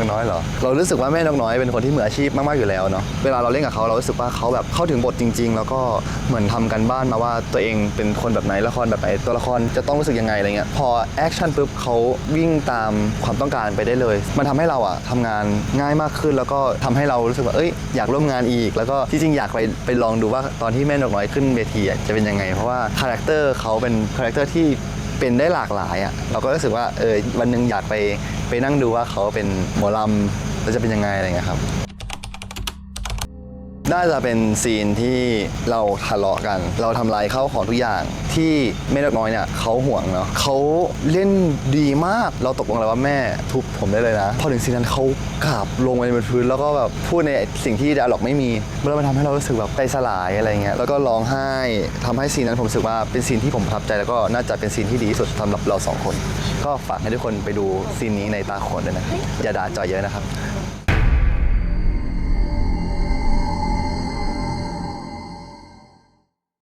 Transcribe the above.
นกน้อยเหรอเรารู้สึกว่าแม่นกน้อยเป็นคนที่มืออาชีพมากๆอยู่แล้วเนาะเวลาเราเล่นกับเขาเรารู้สึกว่าเขาแบบเข้าถึงบทจริง ๆ แล้วก็เหมือนทำกันบ้านมาว่าตัวเองเป็นคนแบบไหนละครแบบไหนตัวละครจะต้องรู้สึกยังไงอะไรเงี้ยพอแอคชั่นปุ๊บเขาวิ่งตามความต้องการไปได้เลย มันทำให้เราอะทำงานง่ายมากขึ้น แล้วก็ทำให้เรารู้สึกว่าเอ้ยอยากร่วมงานอีก แล้วก็ที่จริงอยากไปไปลองดูว่าตอนที่แม่นกน้อยขึ้นเวทีจะเป็นยังไง เพราะว่าคาแรคเตอร์เขาเป็นคาแรคเตอร์ที่ เป็นได้หลากหลายอะ่ะเราก็รู้สึกว่าเออวันหนึงอยากไปไปนั่งดูว่าเขาเป็นหมอลำแล้วจะเป็นยังไงอะไรเงี้ยครับ น่าจะเป็นซีนที่เราทะเลาะกัน เราทำลายข้าวของทุกอย่างที่แม่นกน้อยเนี่ยเขาห่วงเนาะเขาเล่นดีมากเราตกลงแล้วว่าแม่ทุบผมได้เลยนะ พอถึงซีนนั้นเขากราบลงไปบนพื้นแล้วก็แบบพูดในสิ่งที่ดาล็อกไม่มีแล้วมันทำให้เรารู้สึกแบบใจสลายอะไรเงี้ยแล้วก็ร้องไห้ทำให้ซีนนั้นผมรู้สึกว่าเป็นซีนที่ผมประทับใจแล้วก็น่าจะเป็นซีนที่ดีที่สุดสำหรับเราสองคน ก็ฝากให้ทุกคนไปดูซีนนี้ในตาขนด้วยนะอย่าด่าจอยเยอะนะครับ